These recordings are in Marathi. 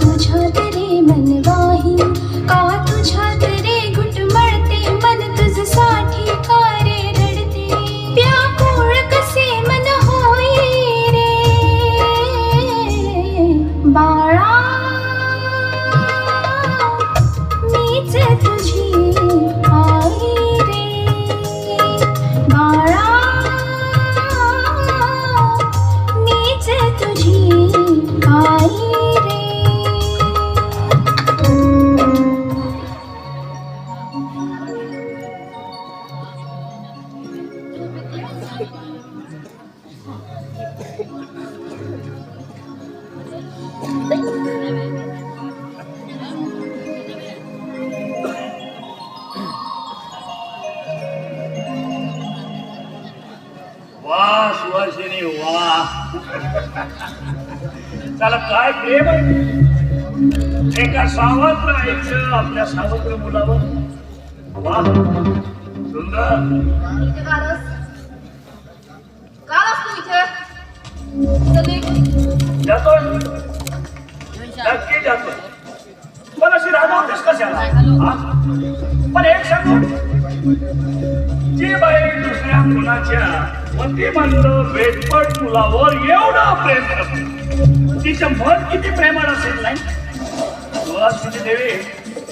বুঝাতে वा सुवासिनी वा. त्याला काय प्रेम आहे? एका सावत्र आईचं आपल्या सावत्र मुलावर. वा सुंदर. इथे का इथे? जातो नक्की जातो. पण अशी रागावतेस कशाला? पण एक सांगू? जी बाई दुसऱ्या मुलाच्या पती वेदपट मुलावर एवढा प्रेम करते तिचं मन किती प्रेमळ असेल नाही? सुहासिनी देवी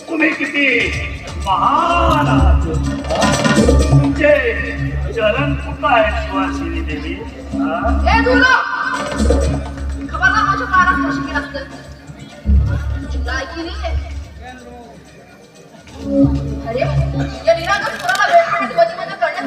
तुम्ही किती महान आहात. तुमचे चरण कुठं आहे सुहासिनी देवी? अरे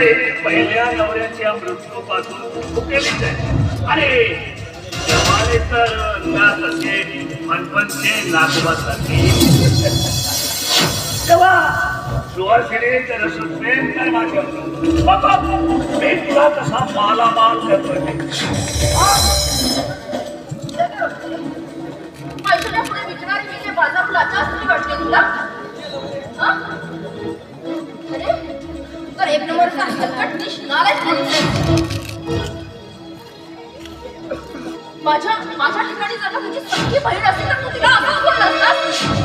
हे पहिल्या नवऱ्याच्या मृत्यूपासून मुकेलीच आहे. अरे तर ना तसे मनपणचे नागवासाठी तेव्हा सुवासिनी तर सुप्रेम कर माझ्या बाबा मी तुला कसा मालामाल करतोय. पुढे वाटते तुला? एक नंबर माझ्या माझ्या ठिकाणी जर तुझी म्हणजे सख्खी बहीण असेल तर तू तिला असं बोलला